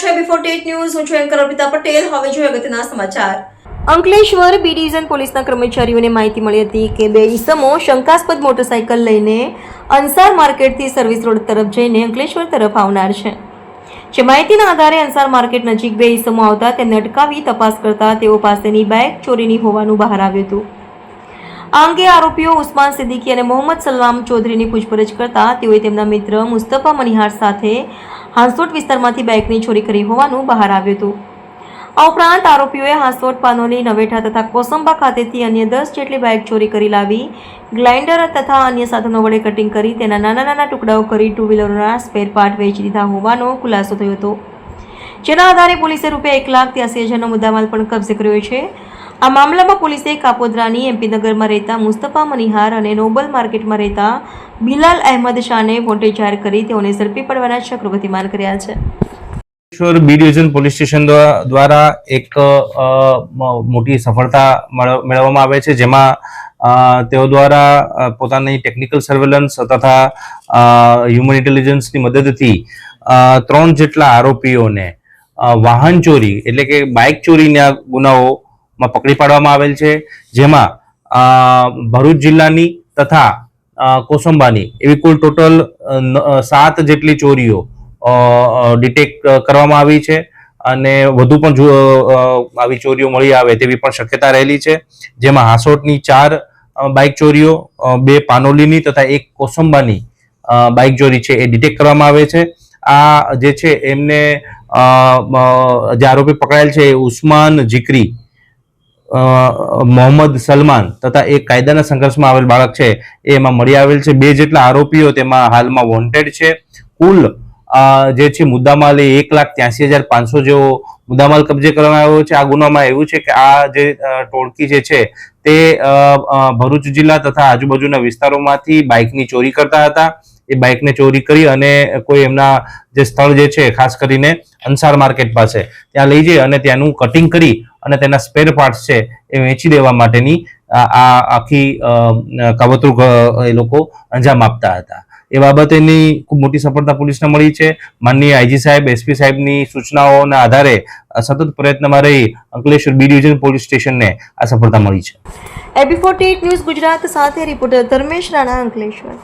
છો before TET news. હું છું એન્કર અર્પિતા પટેલ. હવે જોઈએ અગત્યના સમાચાર. અંકલેશ્વર બી ડિવિઝન પોલીસના કર્મચારીઓને માહિતી મળી હતી કે બે ઈસમો શંકાસ્પદ મોટરસાઇકલ લઈને અંસાર માર્કેટથી સર્વિસ રોડ તરફ જઈને અંકલેશ્વર તરફ આવનાર છે. જે માહિતીના આધારે અંસાર માર્કેટ નજીક બે ઈસમો આવતા તેમને અટકાવી તપાસ કરતા તેઓ પાસેની બાઇક ચોરીની હોવાનું બહાર આવ્યું હતું. આ અંગે આરોપીઓ ઉસ્માન સિદ્દીકી અને મોહમ્મદ સલમામ ચૌધરીની પૂછપરછ કરતા તેઓએ તેમના મિત્ર મુસ્તફા મનિહાર સાથે હાંસોટ વિસ્તારમાંથી બાઇકની ચોરી કરી હોવાનું બહાર આવ્યું હતું. આ ઉપરાંત આરોપીઓએ હાંસોટ, પાનોલી, નવેઠા તથા કોસંબા ખાતેથી અન્ય દસ જેટલી બાઇક ચોરી કરી લાવી, ગ્લાઇન્ડર તથા અન્ય સાધનો વડે કટિંગ કરી તેના નાના નાના ટુકડાઓ કરી ટુ વ્હીલરોના સ્પેર પાર્ટ વેચી દીધા હોવાનો ખુલાસો થયો હતો. જેના આધારે પોલીસે રૂપિયા એક લાખ ત્યાસી હજારનો મુદ્દામાલ પણ કબજે કર્યો છે. આ મામલામાં પોલીસે કાપોદ્રાની એમપી નગરમાં રહેતા મુસ્તફા મનિહાર અને નોબલ માર્કેટમાં રહેતા બિલાલ અહેમદ શાહને વોન્ટેડ જાહેર કરી તેઓને ઝડપી પડવાના ચક્ર ગતિમાન કર્યા છે. ઈશ્વર બી ડિવિઝન પોલીસ સ્ટેશન દ્વા- દ્વારા એક મોટી સફળતા મળ- મેળવવામાં આવે છે, જેમાં તેઓ દ્વારા પોતાની ટેકનિકલ સર્વેલન્સ તથા હ્યુમન ઇન્ટેલિજન્સની મદદથી ત્રણ જેટલા આરોપીઓને વાહન ચોરી, એટલે કે બાઇક ચોરીના ગુનાઓમાં પકડી પાડવામાં આવેલ છે, જેમાં ભરૂચ જિલ્લાની તથા કોસંબાની એવી કુલ ટોટલ સાત જેટલી ચોરીઓ ડિટેક્ટ કરવામાં આવી છે અને વધુ પણ આવી ચોરીઓ મળી આવે તેવી પણ શક્યતા રહેલી છે, જેમાં હાસોટની ચાર બાઇક ચોરીઓ બે પાનોલીની તથા એક કોસંબાની બાઇક ચોરી છે એ ડિટેક્ટ કરવામાં આવે છે. આ જે છે એમને જે આરોપી પકડાયેલ છે એ ઉસ્માન જીકરી મોહમ્મદ સલમાન તથા એક કાયદાના સંઘર્ષમાં આવેલ બાળક છે. એ એમાં મળી આવેલ છે. બે જેટલા આરોપીઓ તેમાં હાલમાં વોન્ટેડ છે. કુલ જે છે મુદ્દામાલ એ એક લાખ ત્યાસી હજાર પાંચસો જેવો મુદ્દામાલ કબજે કરવામાં આવ્યો છે. આ ગુનામાં એવું છે કે આ જે ટોળકી જે છે તે ભરૂચ જિલ્લા તથા આજુબાજુના વિસ્તારોમાંથી બાઇકની ચોરી કરતા હતા. એ બાઇકને ચોરી કરી અને કોઈ એમના જે સ્થળ જે છે, ખાસ કરીને અંસાર માર્કેટ પાસે, ત્યાં લઈ જઈ અને ત્યાંનું કટિંગ કરી અને તેના સ્પેર પાર્ટ્સ છે એ વેચી દેવા માટેની આ આખી કાવતરું એ લોકો અંજામ આપતા હતા. એ બાબતેની ખૂબ મોટી સફળતા પોલીસને મળી છે. માનનીય આઈજી સાહેબ એસપી સાહેબની સૂચનાઓના આધારે સતત પ્રયત્નમાં રહી અંકલેશ્વર બી ડિવિઝન પોલીસ સ્ટેશનને આ સફળતા મળી છે. એબી ફોર્ટી ન્યૂઝ ગુજરાત સાથે રિપોર્ટર ધર્મેશ રાણા અંકલેશ્વર.